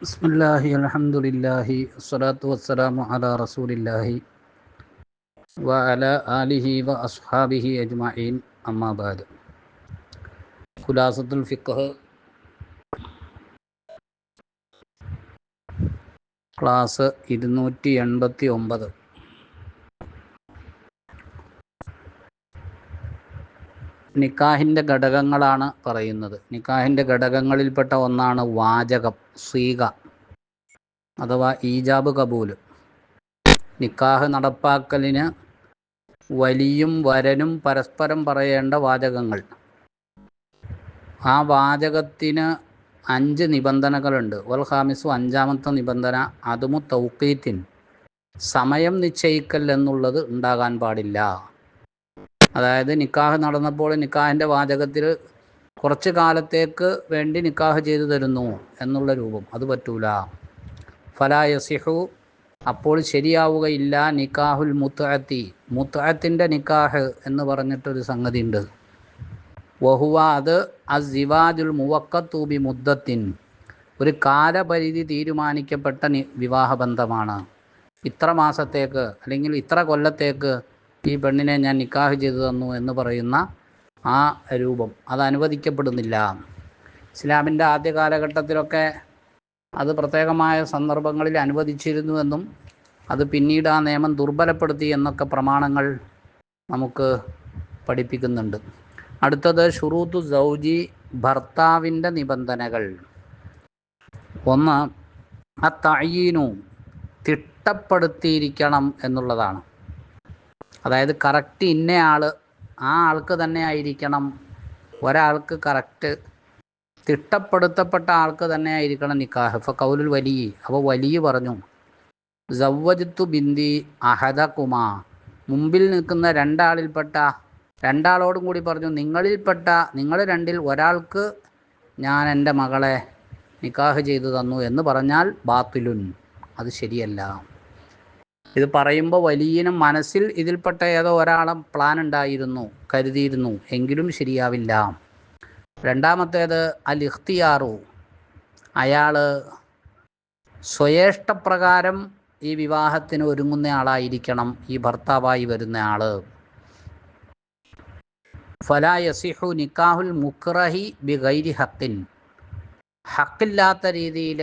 ബിസ്മില്ലാഹി അലഹമുല്ലാഹി അസ്സലാത്തു വസ്സലാമു അലാ റസൂലില്ലാഹി വ അല ആലിഹി വ അസ്ഹാബിഹി അജ്മഈൻ. അമ്മാബാദ് ഖുലാസത്തുൽ ഫിഖ് ക്ലാസ് ഇരുന്നൂറ്റി എൺപത്തി ഒമ്പത് നിക്കാഹിന്റെ ഘടകങ്ങളാണ് പറയുന്നത്. നിക്കാഹിന്റെ ഘടകങ്ങളിൽപ്പെട്ട ഒന്നാണ് വാചകം സ്വീക അഥവാ ഈജാബ് കബൂൽ നിക്കാഹ് നടപ്പാക്കലിന് വലിയും വരനും പരസ്പരം പറയേണ്ട വാചകങ്ങൾ. ആ വാചകത്തിന് അഞ്ച് നിബന്ധനകളുണ്ട്. വൽ ഹാമിസു അഞ്ചാമത്തെ നിബന്ധന അതുമു തൗക്കീത്തിൻ സമയം നിശ്ചയിക്കൽ എന്നുള്ളത് ഉണ്ടാകാൻ പാടില്ല. അതായത് നിക്കാഹ് നടന്നപ്പോൾ നിക്കാഹിന്റെ വാചകത്തിൽ കുറച്ച് കാലത്തേക്ക് വേണ്ടി നിക്കാഹ് ചെയ്തു തരുന്നു എന്നുള്ള രൂപം. അത് പറ്റൂല. ഫലായസിഹു അപ്പോൾ ശരിയാവുകയില്ല നിക്കാഹുൽ മുത്തഅത്തി മുത്തഅത്തിന്റെ നിക്കാഹ് എന്ന് പറഞ്ഞിട്ടൊരു സംഗതി ഉണ്ട് വഹുവ അത് അസിവാജുൽ മുവക്കത്തൂബി മുദ്ദത്തിൻ ഒരു കാലപരിധി തീരുമാനിക്കപ്പെട്ട വിവാഹബന്ധമാണ്. ഇത്ര മാസത്തേക്ക് അല്ലെങ്കിൽ ഇത്ര കൊല്ലത്തേക്ക് ഈ പെണ്ണിനെ ഞാൻ നിക്കാഹ് ചെയ്തു തന്നു എന്ന് പറയുന്ന ആ രൂപം അത് അനുവദിക്കപ്പെടുന്നില്ല. ഇസ്ലാമിന്റെ ആദ്യ കാലഘട്ടത്തിലൊക്കെ അത് പ്രത്യേകമായ സന്ദർഭങ്ങളിൽ അനുവദിച്ചിരുന്നുവെന്നും അത് പിന്നീട് ആ നിയമം ദുർബലപ്പെടുത്തി എന്നൊക്കെ പ്രമാണങ്ങൾ നമുക്ക് പഠിപ്പിക്കുന്നുണ്ട്. അടുത്തത് ഷുറൂത്തു സൗജി ഭർത്താവിന്റെ നിബന്ധനകൾ. ഒന്ന് ആ തയ്യീനു തിട്ടപ്പെടുത്തിയിരിക്കണം എന്നുള്ളതാണ്. അതായത് കറക്റ്റ് ഇന്നയാൾ ആ ആൾക്ക് തന്നെ ആയിരിക്കണം. ഒരാൾക്ക് കറക്റ്റ് തിട്ടപ്പെടുത്തപ്പെട്ട ആൾക്ക് തന്നെ ആയിരിക്കണം നിക്കാഹ്. ഇപ്പൊ കൗലുൽ വലിയ അപ്പോൾ വലിയ പറഞ്ഞു സവ്വജിത്തു ബിന്ദി അഹദ കുമാ മുമ്പിൽ നിൽക്കുന്ന രണ്ടാളിൽപ്പെട്ട രണ്ടാളോടും കൂടി പറഞ്ഞു നിങ്ങളിൽപ്പെട്ട നിങ്ങൾ രണ്ടിൽ ഒരാൾക്ക് ഞാൻ എന്റെ മകളെ നിക്കാഹ് ചെയ്തു തന്നു എന്ന് പറഞ്ഞാൽ ബാത്തിലുൻ. അത് ശരിയല്ല. ഇത് പറയുമ്പോൾ വലിയനും മനസ്സിൽ ഇതിൽപ്പെട്ട ഏതോ ഒരാളെ പ്ലാൻ ഉണ്ടായിരുന്നു കരുതിയിരുന്നു എങ്കിലും ശരിയാവില്ല. രണ്ടാമത്തേത് അൽ ഇഖ്തിയാറു അയാൾ സ്വയേഷ്ടപ്രകാരം ഈ വിവാഹത്തിന് ഒരുങ്ങുന്ന ആളായിരിക്കണം ഈ ഭർത്താവായി വരുന്ന ആൾ ഫലാ യസിഹു നിക്കാഹുൽ മുക്രഹി ബി ഗൈരി ഹക്കിൻ. ഹക്കില്ലാത്ത രീതിയിൽ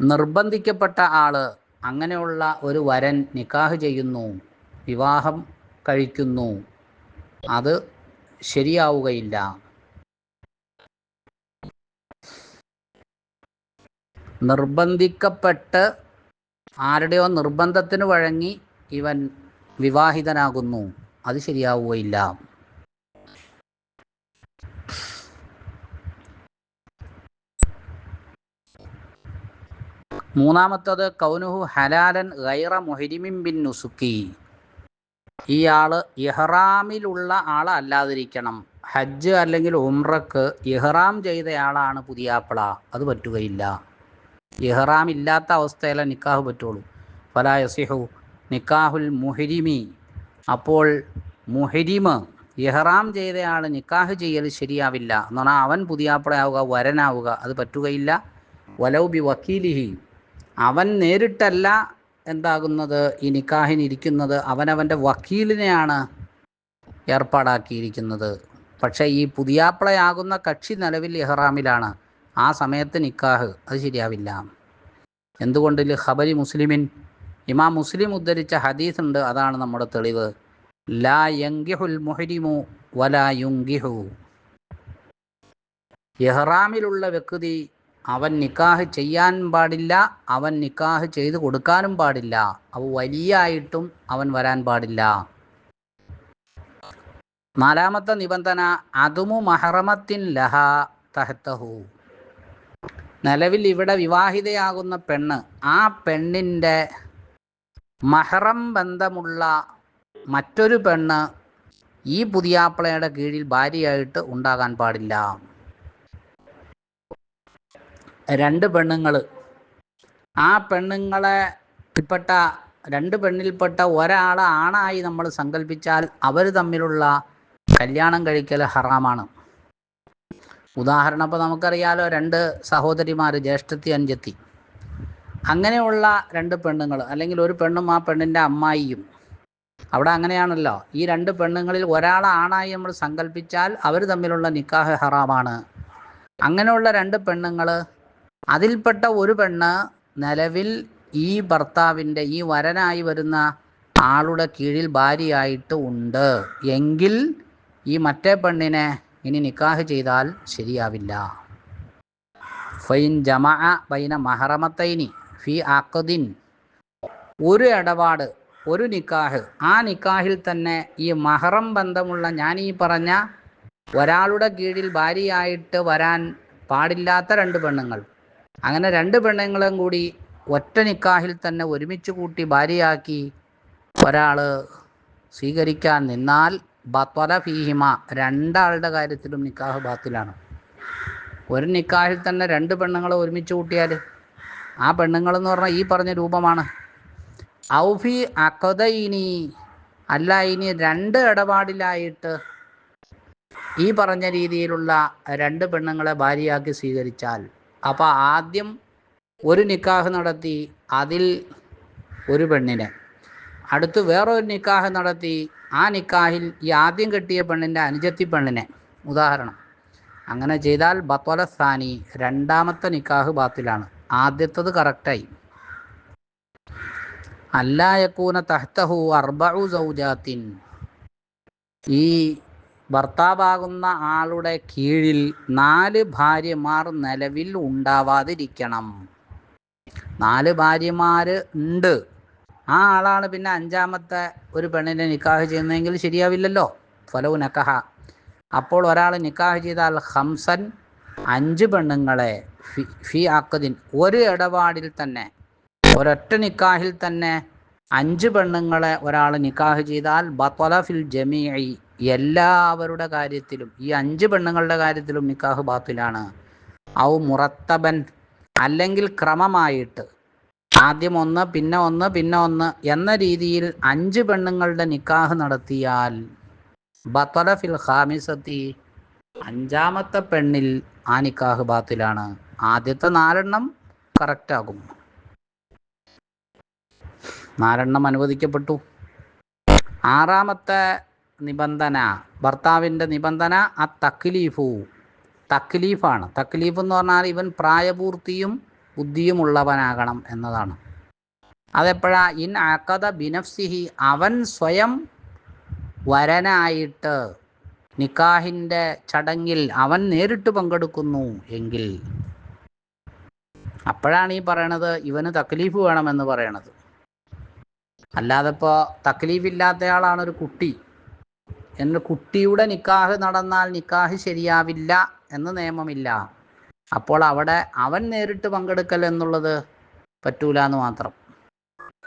നിർബന്ധിക്കപ്പെട്ട ആൾ അങ്ങനെയുള്ള ഒരു വരൻ നിക്കാഹ് ചെയ്യുന്നു വിവാഹം കഴിക്കുന്നു അത് ശരിയാവുകയില്ല. നിർബന്ധിക്കപ്പെട്ട് ആരുടെയോ നിർബന്ധത്തിന് വഴങ്ങി ഇവൻ വിവാഹിതനാകുന്നു അത് ശരിയാവുകയില്ല. മൂന്നാമത്തത് കൗനുഹു ഹലാലൻ ഗൈറ മൊഹിരിമിൻ ബിൻ നുസുക്കി. ഈ ആൾ ഇഹ്റാമിലുള്ള ആൾ അല്ലാതിരിക്കണം. ഹജ്ജ് അല്ലെങ്കിൽ ഉംറക്ക് ഇഹ്റാം ചെയ്തയാളാണ് പുതിയാപ്പിള അത് പറ്റുകയില്ല. ഇഹ്റാം ഇല്ലാത്ത അവസ്ഥയിലെ നിക്കാഹ് പറ്റുള്ളൂ. ഫലാ യസിഹു നിക്കാഹുൽ മുഹിരിമി. അപ്പോൾ മുഹിരിമ് ഇഹ്റാം ചെയ്തയാൾ നിക്കാഹ് ചെയ്യൽ ശരിയാവില്ല. എന്ന് പറഞ്ഞാൽ അവൻ പുതിയാപ്പിളയാവുക വരനാവുക. അത് പറ്റുകയില്ല. വലൗ ബി വക്കീലിഹി. അവൻ നേരിട്ടല്ല എന്താകുന്നത്? ഈ നിക്കാഹിനിരിക്കുന്നത് അവനവന്റെ വക്കീലിനെയാണ് ഏർപ്പാടാക്കിയിരിക്കുന്നത്. പക്ഷേ ഈ പുതിയാപ്പിളയാകുന്ന കക്ഷി നിലവിൽ ഇഹ്റാമിലാണ്. ആ സമയത്ത് നിക്കാഹ് അത് ശരിയാവില്ല. എന്തുകൊണ്ട് ഖബരി മുസ്ലിമിൻ? ഇമാം മുസ്ലിം ഉദ്ധരിച്ച ഹദീസ് ഉണ്ട് അതാണ് നമ്മുടെ തെളിവ്. ലാ യങ്കിഹുൽ മുഹരിമു വലാ യുങ്കിഹു ഇഹ്റാമിലുള്ള വ്യക്തി അവൻ നിക്കാഹ് ചെയ്യാൻ പാടില്ല അവൻ നിക്കാഹ് ചെയ്തു കൊടുക്കാനും പാടില്ല. അവ വലിയായിട്ടും അവൻ വരാൻ പാടില്ല. നാലാമത്തെ നിബന്ധന അതുമു മഹറമത്തിൻ ലഹ തഹത്തഹു. നിലവിൽ ഇവിടെ വിവാഹിതയാകുന്ന പെണ്ണ് ആ പെണ്ണിന്റെ മഹറം ബന്ധമുള്ള മറ്റൊരു പെണ്ണ് ഈ പുതിയാപ്പിളയുടെ കീഴിൽ ഭാര്യയായിട്ട് ഉണ്ടാകാൻ പാടില്ല. രണ്ട് പെണ്ണുങ്ങൾ ആ പെണ്ണുങ്ങളെ പെട്ട രണ്ട് പെണ്ണിൽപ്പെട്ട ഒരാളെ ആണായി നമ്മൾ സങ്കല്പിച്ചാൽ അവർ തമ്മിലുള്ള കല്യാണം കഴിക്കൽ ഹറാമാണ്. ഉദാഹരണം ഇപ്പോൾ നമുക്കറിയാലോ രണ്ട് സഹോദരിമാർ ജ്യേഷ്ഠത്തി അഞ്ചത്തി. അങ്ങനെയുള്ള രണ്ട് പെണ്ണുങ്ങൾ അല്ലെങ്കിൽ ഒരു പെണ്ണും ആ പെണ്ണിന്റെ അമ്മായിയും. അവിടെ അങ്ങനെയാണല്ലോ ഈ രണ്ട് പെണ്ണുങ്ങളിൽ ഒരാളെ ആണായി നമ്മൾ സങ്കല്പിച്ചാൽ അവർ തമ്മിലുള്ള നിക്കാഹ് ഹറാമാണ്. അങ്ങനെയുള്ള രണ്ട് പെണ്ണുങ്ങൾ അതിൽപ്പെട്ട ഒരു പെണ്ണ് നിലവിൽ ഈ ഭർത്താവിന്റെ ഈ വരനായി വരുന്ന ആളുടെ കീഴിൽ ഭാര്യയായിട്ട് ഉണ്ട്. എങ്കിൽ ഈ മറ്റേ പെണ്ണിനെ ഇനി നിക്കാഹ് ചെയ്താൽ ശരിയാവില്ല. ഫൈൻ ജമാ ബൈന മഹറമത്തൈനി ഫി ആക്കുദിൻ ഒരു ഇടപാട് ഒരു നിക്കാഹ്. ആ നിക്കാഹിൽ തന്നെ ഈ മഹറം ബന്ധമുള്ള ഞാൻ ഈ പറഞ്ഞ ഒരാളുടെ കീഴിൽ ഭാര്യയായിട്ട് വരാൻ പാടില്ലാത്ത രണ്ട് പെണ്ണുങ്ങൾ. അങ്ങനെ രണ്ട് പെണ്ണുങ്ങളും കൂടി ഒറ്റ നിക്കാഹിൽ തന്നെ ഒരുമിച്ച് കൂട്ടി ഭാര്യയാക്കി ഒരാൾ സ്വീകരിക്കാൻ നിന്നാൽ ബത്വല ഫീഹിമ രണ്ടാളുടെ കാര്യത്തിലും നിക്കാഹ് ബാത്തിലാണ്. ഒരു നിക്കാഹിൽ തന്നെ രണ്ട് പെണ്ണുങ്ങളെ ഒരുമിച്ച് കൂട്ടിയാൽ ആ പെണ്ണുങ്ങൾ എന്ന് പറഞ്ഞാൽ ഈ പറഞ്ഞ രൂപമാണ്. ഔഫി അക്കതയിനി അല്ല ഇനി രണ്ട് ഇടപാടിലായിട്ട് ഈ പറഞ്ഞ രീതിയിലുള്ള രണ്ട് പെണ്ണുങ്ങളെ ഭാര്യയാക്കി സ്വീകരിച്ചാൽ അപ്പോൾ ആദ്യം ഒരു നിക്കാഹ് നടത്തി അതിൽ ഒരു പെണ്ണിനെ. അടുത്ത് വേറൊരു നിക്കാഹ് നടത്തി ആ നിക്കാഹിൽ ഈ ആദ്യം കെട്ടിയ പെണ്ണിന്റെ അനുജത്തി പെണ്ണിനെ. ഉദാഹരണം. അങ്ങനെ ചെയ്താൽ ബത്വല സ്ഥാനി രണ്ടാമത്തെ നിക്കാഹ് ബാത്തിലാണ്. ആദ്യത്തത് കറക്റ്റായി അല്ലായക്കൂന തഹ്തഹു അർബഉ സൗജാത്തിൻ. ഈ ഭർത്താവാകുന്ന ആളുടെ കീഴിൽ നാല് ഭാര്യമാർ നിലവിൽ ഉണ്ടാവാതിരിക്കണം. നാല് ഭാര്യമാർ ഉണ്ട്. ആ ആളാണ് പിന്നെ അഞ്ചാമത്തെ ഒരു പെണ്ണിനെ നിക്കാഹ് ചെയ്യുന്നതെങ്കിൽ ശരിയാവില്ലല്ലോ. ഫലവു നക്കഹ അപ്പോൾ ഒരാൾ നിക്കാഹ് ചെയ്താൽ ഹംസൻ അഞ്ച് പെണ്ണുങ്ങളെ ഫി ഫി ഒരു ഇടപാടിൽ തന്നെ ഒരൊറ്റ നിക്കാഹിൽ തന്നെ അഞ്ച് പെണ്ണുങ്ങളെ ഒരാൾ നിക്കാഹ് ചെയ്താൽ ബത്വല ഫിൽ ജമീഇ എല്ലാവരുടെ കാര്യത്തിലും ഈ അഞ്ച് പെണ്ണുങ്ങളുടെ കാര്യത്തിലും നിക്കാഹ് ബാത്തിലാണ്. ഔ മുറത്തബൻ അല്ലെങ്കിൽ ക്രമമായിട്ട് ആദ്യം ഒന്ന് പിന്നെ ഒന്ന് പിന്നെ ഒന്ന് എന്ന രീതിയിൽ അഞ്ച് പെണ്ണുങ്ങളുടെ നിക്കാഹ് നടത്തിയാൽ ബത്തല ഫിൽ ഹാമിസത്തി അഞ്ചാമത്തെ പെണ്ണിൽ ആ നിക്കാഹ് ബാത്തിലാണ്. ആദ്യത്തെ നാലെണ്ണം കറക്റ്റാകും നാലെണ്ണം അനുവദിക്കപ്പെട്ടു. ആറാമത്തെ നിബന്ധന. ഭർത്താവിന്റെ നിബന്ധന ആ തക്ലീഫു. തക്ലീഫാണ്. തക്ലീഫ് എന്ന് പറഞ്ഞാൽ ഇവൻ പ്രായപൂർത്തിയും ബുദ്ധിയുമുള്ളവനാകണം എന്നതാണ്. അതെപ്പോഴാ? ഇൻ അക്കഥ ബിനഫ്സിഹി അവൻ സ്വയം വരനായിട്ട് നിക്കാഹിന്റെ ചടങ്ങിൽ അവൻ നേരിട്ട് പങ്കെടുക്കുന്നു എങ്കിൽ. അപ്പോഴാണ് ഈ പറയണത് ഇവന് തക്ലീഫ് വേണമെന്ന് പറയണത്. അല്ലാതെ ഇപ്പോൾ തക്ലീഫില്ലാത്തയാളാണ് ഒരു കുട്ടി. എന്ന് കുട്ടിയുടെ നിക്കാഹ് നടന്നാൽ നിക്കാഹ് ശരിയാവില്ല എന്ന് നിയമമില്ല. അപ്പോൾ അവിടെ അവൻ നേരിട്ട് പങ്കെടുക്കൽ എന്നുള്ളത് പറ്റൂല എന്ന് മാത്രം.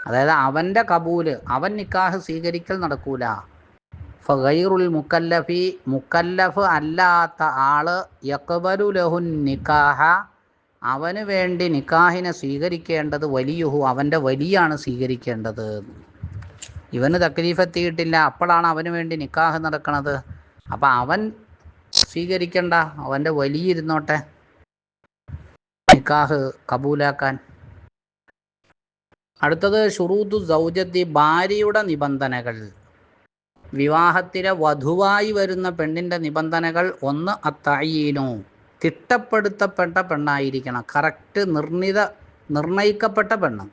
അതായത് അവന്റെ കബൂൽ അവൻ നിക്കാഹ് സ്വീകരിക്കൽ നടക്കൂല. ഫൈറുൽ മുക്കല്ലഫി മുക്കല്ലഫ് അല്ലാത്ത ആൾ യക്ബലു ലഹുൻ നിക്കാഹ അവന് വേണ്ടി നിക്കാഹിനെ സ്വീകരിക്കേണ്ടത് വലിയുഹു അവന്റെ വലിയാണ് സ്വീകരിക്കേണ്ടത്. ഇവന് തക്ലീഫെത്തിയിട്ടില്ല. അപ്പോഴാണ് അവന് വേണ്ടി നിക്കാഹ് നടക്കണത്. അപ്പം അവൻ സ്വീകരിക്കണ്ട. അവന്റെ വലിയിരുന്നോട്ടെ നിക്കാഹ് കബൂലാക്കാൻ. അടുത്തത് ഷുറൂദു സൗജത്തി ഭാര്യയുടെ നിബന്ധനകൾ. വിവാഹത്തിലെ വധുവായി വരുന്ന പെണ്ണിന്റെ നിബന്ധനകൾ ഒന്ന് അത്തയ്യീനു തിട്ടപ്പെടുത്തപ്പെട്ട പെണ്ണായിരിക്കണം. കറക്റ്റ് നിർണിത നിർണയിക്കപ്പെട്ട പെണ്ണ്.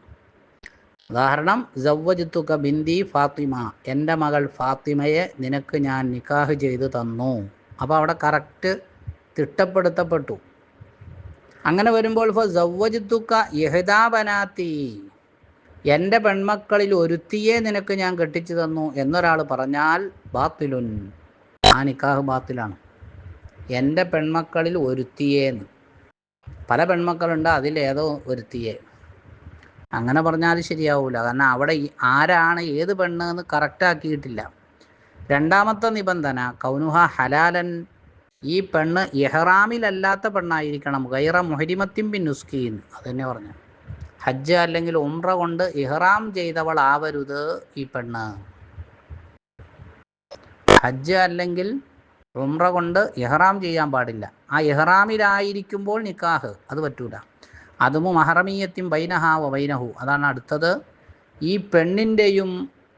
ഉദാഹരണം സവ്വജിത്തുക ബിന്ദി ഫാത്തിമ. എന്റെ മകൾ ഫാത്തിമയെ നിനക്ക് ഞാൻ നിക്കാഹ് ചെയ്തു തന്നു. അപ്പോൾ അവിടെ കറക്റ്റ് തിട്ടപ്പെടുത്തപ്പെട്ടു. അങ്ങനെ വരുമ്പോൾ ഇപ്പോൾ സവ്വജിത്തുക്ക യഹദാബനാത്തി. എന്റെ പെൺമക്കളിൽ ഒരുത്തിയെ നിനക്ക് ഞാൻ കെട്ടിച്ചു തന്നു. എന്നൊരാൾ പറഞ്ഞാൽ ബാത്തിലുൻ. ആ നിക്കാഹ് ബാത്തിലാണ്. എന്റെ പെൺമക്കളിൽ ഒരുത്തിയേന്ന്. പല പെൺമക്കളുണ്ട് അതിലേതോ ഒരുത്തിയെ. അങ്ങനെ പറഞ്ഞാൽ ശരിയാവൂല. കാരണം അവിടെ ആരാണ് ഏത് പെണ്ണ് എന്ന് കറക്റ്റാക്കിയിട്ടില്ല രണ്ടാമത്തെ നിബന്ധന കൗനുഹ ഹലാലൻ ഈ പെണ്ണ് എഹ്റാമിലല്ലാത്ത പെണ്ണായിരിക്കണം. ഗൈറ മുഹരിമത്തിൻ ബിൻ അത് തന്നെ പറഞ്ഞു ഹജ്ജ് അല്ലെങ്കിൽ ഉംറ കൊണ്ട് ഇഹ്റാം ചെയ്തവൾ ആവരുത് ഈ പെണ്ണ്. ഹജ്ജ് അല്ലെങ്കിൽ ഉംറ കൊണ്ട് ഇഹ്റാം ചെയ്യാൻ പാടില്ല. ആ ഇഹ്റാമിലായിരിക്കുമ്പോൾ നിക്കാഹ്. അത് പറ്റൂല. അതുമു മഹറമീയത്തിൻ വ ബൈനഹു. അതാണ് അടുത്തത്. ഈ പെണ്ണിന്റെയും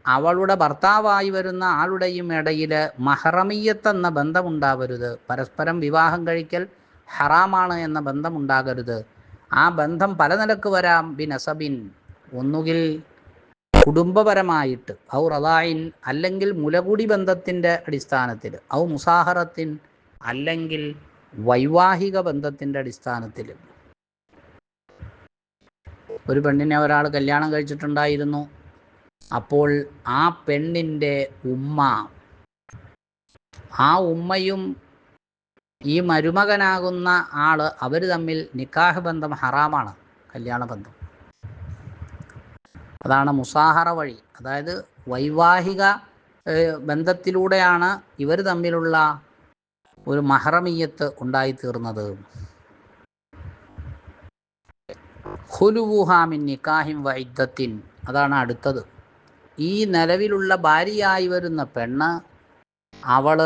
അവളുടെ ഭർത്താവായി വരുന്ന ആളുടെയും ഇടയിൽ മഹറമീയത്ത് എന്ന ബന്ധമുണ്ടാവരുത്. പരസ്പരം വിവാഹം കഴിക്കൽ ഹറാമാണ് എന്ന ബന്ധമുണ്ടാകരുത്. ആ ബന്ധം പല നിലയ്ക്ക് വരാം. ബിൻ അസബിൻ ഒന്നുകിൽ കുടുംബപരമായിട്ട് ഔ റദായിൻ അല്ലെങ്കിൽ മുലകുടി ബന്ധത്തിന്റെ അടിസ്ഥാനത്തിൽ ഔ മുസാഹറത്തിൻ അല്ലെങ്കിൽ വൈവാഹിക ബന്ധത്തിന്റെ അടിസ്ഥാനത്തിൽ ഒരു പെണ്ണിനെ ഒരാൾ കല്യാണം കഴിച്ചിട്ടുണ്ടായിരുന്നു. അപ്പോൾ ആ പെണ്ണിന്റെ ഉമ്മ ആ ഉമ്മയും ഈ മരുമകനാകുന്ന ആൾ അവർ തമ്മിൽ നിക്കാഹ് ബന്ധം ഹറാമാണ് കല്യാണ ബന്ധം. അതാണ് മുസാഹറ വഴി. അതായത് വൈവാഹിക ബന്ധത്തിലൂടെയാണ് ഇവർ തമ്മിലുള്ള ഒരു മഹറമീയത്ത് ഉണ്ടായിത്തീർന്നത്. ഹുലുവുഹാമിൻ നിക്കാഹിം വൈദ്യത്തിൻ അതാണ് അടുത്തത്. ഈ നിലവിലുള്ള ഭാര്യയായി വരുന്ന പെണ്ണ് അവൾ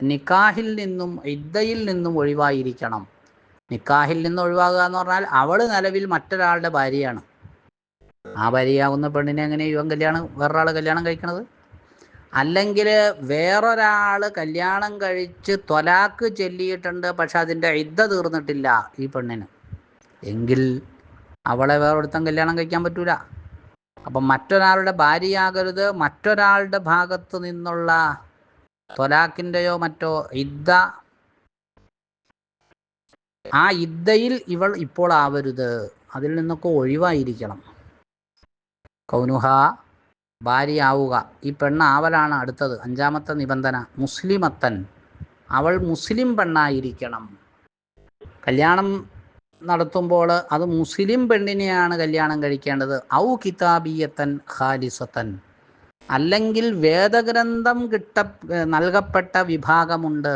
നിക്കാഹിൽ നിന്നും ഇദ്ദയിൽ നിന്നും ഒഴിവായിരിക്കണം. നിക്കാഹിൽ നിന്ന് ഒഴിവാകുക എന്ന് പറഞ്ഞാൽ അവൾ നിലവിൽ മറ്റൊരാളുടെ ഭാര്യയാണ്. ആ ഭാര്യയാകുന്ന പെണ്ണിനെ എങ്ങനെ ഇവൻ കല്യാണം വേറൊരാൾ കല്യാണം കഴിക്കണത്? അല്ലെങ്കിൽ വേറൊരാൾ കല്യാണം കഴിച്ച് തൊലാക്ക് ചൊല്ലിയിട്ടുണ്ട് പക്ഷെ അതിന്റെ ഇദ്ദ തീർന്നിട്ടില്ല ഈ പെണ്ണിന്. എങ്കിൽ അവളെ വേറൊരുത്തൻ കല്യാണം കഴിക്കാൻ പറ്റൂല. അപ്പം മറ്റൊരാളുടെ ഭാര്യയാകരുത്. മറ്റൊരാളുടെ ഭാഗത്ത് നിന്നുള്ള തൊലാക്കിന്റെയോ മറ്റോ ഇദ്ദ. ആ ഇദ്ദയിൽ ഇവൾ ഇപ്പോൾ ആവരുത്. അതിൽ നിന്നൊക്കെ ഒഴിവായിരിക്കണം. കൗനുഹ ഭാര്യയാവുക. ഈ പെണ്ണ് പെണ്ണാവലാണ് അടുത്തത്. അഞ്ചാമത്തെ നിബന്ധന മുസ്ലിമത്തൻ. അവൾ മുസ്ലിം പെണ്ണായിരിക്കണം. കല്യാണം നടത്തുമ്പോൾ അത് മുസ്ലിം പെണ്ണിനെയാണ് കല്യാണം കഴിക്കേണ്ടത്. ഔ കിതാബിയത്തൻ ഖാലിസത്തൻ. അല്ലെങ്കിൽ വേദഗ്രന്ഥം കിട്ട നൽകപ്പെട്ട വിഭാഗമുണ്ട്.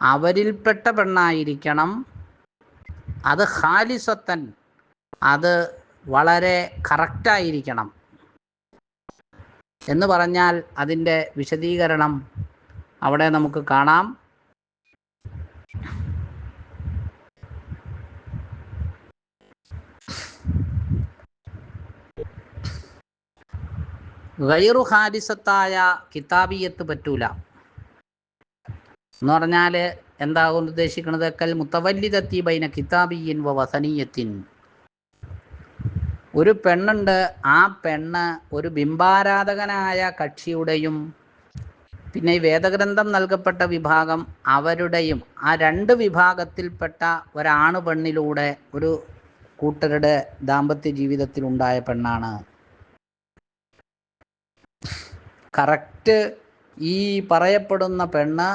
അവരിൽപ്പെട്ട പെണ്ണായിരിക്കണം. അത് ഖാലിസത്തൻ. അത് വളരെ കറക്റ്റായിരിക്കണം എന്ന് പറഞ്ഞാൽ അതിന്റെ വിശദീകരണം അവിടെ നമുക്ക് കാണാം. ഗൈറു ഹാരിസത്തായ കിതാബിയത്ത് പറ്റൂല. എന്ന് പറഞ്ഞാൽ എന്താകും ഉദ്ദേശിക്കുന്നത് കൽ മുത്തവല്ലിതത്തി ബൈന കിതാബിയൻ വ വസനീയത്തിൻ. ഒരു പെണ്ണുണ്ട്. ആ പെണ്ണ് ഒരു ബിംബാരാധകനായ കക്ഷിയുടെയും പിന്നെ ഈ വേദഗ്രന്ഥം നൽകപ്പെട്ട വിഭാഗം അവരുടെയും ആ രണ്ട് വിഭാഗത്തിൽപ്പെട്ട ഒരാണ് പെണ്ണിലൂടെ ഒരു കൂട്ടരുടെ ദാമ്പത്യ ജീവിതത്തിൽ ഉണ്ടായ പെണ്ണാണ്. കറക്റ്റ് ഈ പറയപ്പെടുന്ന പെണ്ണ്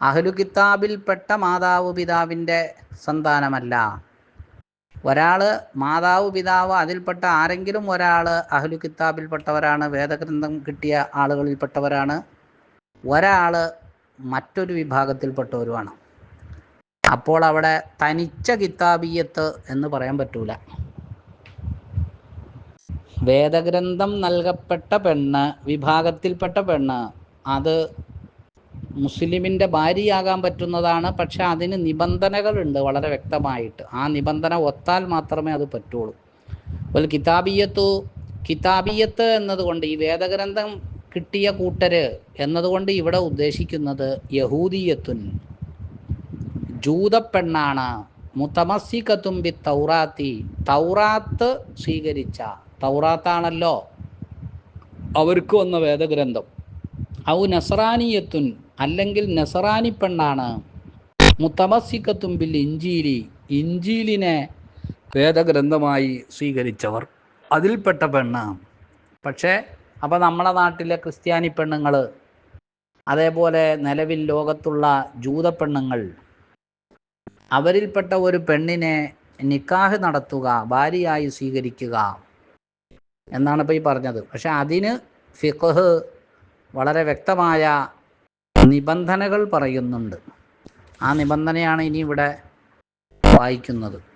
അഹ്ലു കിതാബിൽപ്പെട്ട മാതാവ് പിതാവിന്റെ സന്താനമല്ല. ഒരാൾ മാതാവ് പിതാവ് അതിൽപ്പെട്ട ആരെങ്കിലും ഒരാൾ അഹ്ലു കിതാബിൽപ്പെട്ടവരാണ് വേദഗ്രന്ഥം കിട്ടിയ ആളുകളിൽപ്പെട്ടവരാണ് ഒരാൾ മറ്റൊരു വിഭാഗത്തിൽപ്പെട്ടവരുമാണ് അപ്പോൾ അവിടെ തനിച്ച കിതാബിയത്ത് എന്ന് പറയാൻ പറ്റൂല. വേദഗ്രന്ഥം നൽകപ്പെട്ട പെണ്ണ് വിഭാഗത്തിൽപ്പെട്ട പെണ്ണ്. അത് മുസ്ലിമിന്റെ ഭാര്യയാകാൻ പറ്റുന്നതാണ്. പക്ഷെ അതിന് നിബന്ധനകളുണ്ട് വളരെ വ്യക്തമായിട്ട്. ആ നിബന്ധന ഒത്താൽ മാത്രമേ അത് പറ്റുള്ളൂ. ഒരു കിതാബിയത്തു കിതാബിയത്ത് എന്നതുകൊണ്ട് ഈ വേദഗ്രന്ഥം കിട്ടിയ കൂട്ടര് എന്നതുകൊണ്ട് ഇവിടെ ഉദ്ദേശിക്കുന്നത് യഹൂദിയത്തുൻ. ജൂതപ്പെണ്ണാണ്. മുത്തമസിക്കത്തുമ്പി തൗറാത്തി. തൗറാത്ത് സ്വീകരിച്ച തൗറാത്താണല്ലോ. അവർക്ക് വന്ന വേദഗ്രന്ഥം. ഔ നസറാനിയത്തുൻ അല്ലെങ്കിൽ നസറാനി പെണ്ണാണ്. മുത്തമസിക്കത്തും ബിൽ ഇഞ്ചീലി ഇഞ്ചീലിനെ വേദഗ്രന്ഥമായി സ്വീകരിച്ചവർ. അതിൽപ്പെട്ട പെണ്ണ്. പക്ഷേ അപ്പോൾ നമ്മുടെ നാട്ടിലെ ക്രിസ്ത്യാനി പെണ്ണുങ്ങൾ അതേപോലെ നിലവിൽ ലോകത്തുള്ള ജൂത പെണ്ണുങ്ങൾ അവരിൽപ്പെട്ട ഒരു പെണ്ണിനെ നിക്കാഹ് നടത്തുക ഭാര്യയായി സ്വീകരിക്കുക. എന്നാണ് ഇപ്പോൾ ഈ പറഞ്ഞത്. പക്ഷെ അതിന് ഫിഖ് വളരെ വ്യക്തമായ നിബന്ധനകൾ പറയുന്നുണ്ട്. ആ നിബന്ധനയാണ് ഇനി ഇവിടെ വായിക്കുന്നത്.